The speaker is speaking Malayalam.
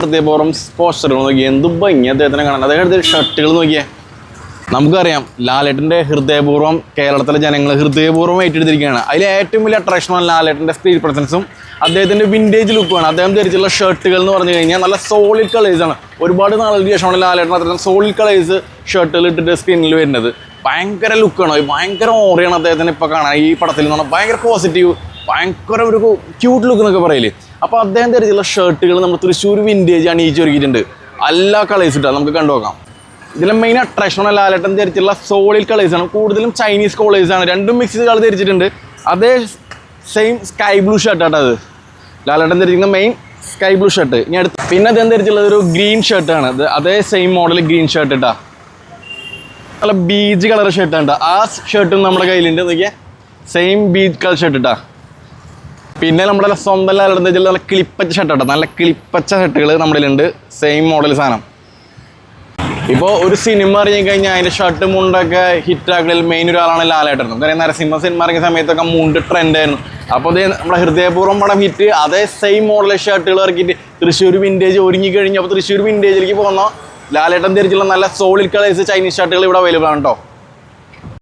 ഹൃദയപൂർവം പോസ്റ്ററുകൾ നോക്കിയേ. എന്ത് ഭംഗി അദ്ദേഹത്തിനെ കാണാൻ. അദ്ദേഹത്തിന്റെ ഷർട്ടുകൾ നോക്കിയേ. നമുക്കറിയാം ലാലേട്ടന്റെ ഹൃദയപൂർവം കേരളത്തിലെ ജനങ്ങൾ ഹൃദയപൂർവം ഏറ്റെടുത്തിരിക്കുകയാണ്. അതിൽ ഏറ്റവും വലിയ അട്രാക്ഷനാണ് ലാലേട്ടന്റെ സ്ക്രീൻ പ്രസൻസും അദ്ദേഹത്തിന്റെ വിന്റേജ് ലുക്കുമാണ് അദ്ദേഹം ധരിച്ചുള്ള ഷർട്ടുകൾ എന്ന് പറഞ്ഞു കഴിഞ്ഞാൽ നല്ല സോളിഡ് കളേഴ്സാണ് ഒരുപാട് നാളുകൾക്ക് ശേഷമാണ് ലാലേട്ടൻ അത്രയും സോളിഡ് കളേഴ്സ് ഷർട്ടുകൾ ഇട്ടിട്ട് സ്ക്രീനിൽ വരുന്നത്. ഭയങ്കര ലുക്കാണ് ഭയങ്കര ഓറിയാണ് അദ്ദേഹത്തിന് ഇപ്പോൾ കാണാൻ. ഈ പടത്തിൽ പറഞ്ഞാൽ ഭയങ്കര പോസിറ്റീവ് ഭയങ്കര ഒരു ക്യൂട്ട് ലുക്ക് എന്നൊക്കെ പറയില്ലേ അപ്പോൾ അദ്ദേഹം തരത്തിലുള്ള ഷർട്ടുകൾ നമ്മൾ തൃശ്ശൂർ വിന്റേജ് ചൊരുക്കിയിട്ടുണ്ട്. എല്ലാ കളേഴ്സ് ഇട്ടാൽ നമുക്ക് കണ്ടു നോക്കാം. ഇതിലെ മെയിൻ അട്രാക്ഷൻ ലാലേട്ടൻ തരത്തിലുള്ള സോളിഡ് കളേഴ്സ് ആണ്. കൂടുതലും ചൈനീസ് കോളേഴ്സാണ് രണ്ടും മിക്സ് കളർ ധരിച്ചിട്ടുണ്ട്. അതേ സെയിം സ്കൈ ബ്ലൂ ഷർട്ട് ആട്ടോ അത്. ലാലട്ടൻ ധരിക്കുന്ന മെയിൻ സ്കൈ ബ്ലൂ ഷർട്ട് ഇനി അടുത്ത് പിന്നെ അദ്ദേഹം ധരിച്ചിട്ടുള്ളത് ഒരു ഗ്രീൻ ഷർട്ടാണ് അത് അതേ സെയിം മോഡൽ ഗ്രീൻ ഷർട്ട് ഇട്ടാ. നല്ല ബീജ് കളർ ഷർട്ടാണ് ആ ഷർട്ടും നമ്മുടെ കയ്യിലുണ്ട്. നോക്കിയാൽ സെയിം ബീജ് കളർ ഷർട്ട് ഇട്ടാ. പിന്നെ നമ്മുടെ സ്വന്തം ലാലെന്ന് വെച്ചാൽ നല്ല കിളിപ്പച്ച ഷർട്ട് കേട്ടോ നല്ല കിളിപ്പച്ച ഷർട്ടുകൾ നമ്മുടെ ഉണ്ട് സെയിം മോഡൽ സാധനം. ഇപ്പോൾ ഒരു സിനിമ ഇറങ്ങി കഴിഞ്ഞാൽ അതിന്റെ ഷർട്ട് മുണ്ടൊക്കെ ഹിറ്റാക്കലിൽ മെയിൻ ഒരാളാണ് ലാലേട്ടൻ നമുക്കറിയാം നരസിംഹ സിനിമ ഇറങ്ങിയ സമയത്തൊക്കെ മുണ്ട് ട്രെൻഡ് ആയിരുന്നു. അപ്പോൾ അതേ നമ്മുടെ ഹൃദയപൂർവം പടം ഹിറ്റ് അതേ സെയിം മോഡൽ ഷർട്ടുകൾ ഇറക്കിയിട്ട് തൃശ്ശൂർ വിന്റേജ് ഒരുങ്ങി കഴിഞ്ഞപ്പോൾ തൃശ്ശൂർ വിന്റേജിലേക്ക് പോകുന്ന ലാലേട്ടൻ ധരിച്ചുള്ള നല്ല സോളിഡ് കളേഴ്സ് ചൈനീസ് ഷർട്ടുകൾ ഇവിടെ അവൈലബിൾ ആണ് കേട്ടോ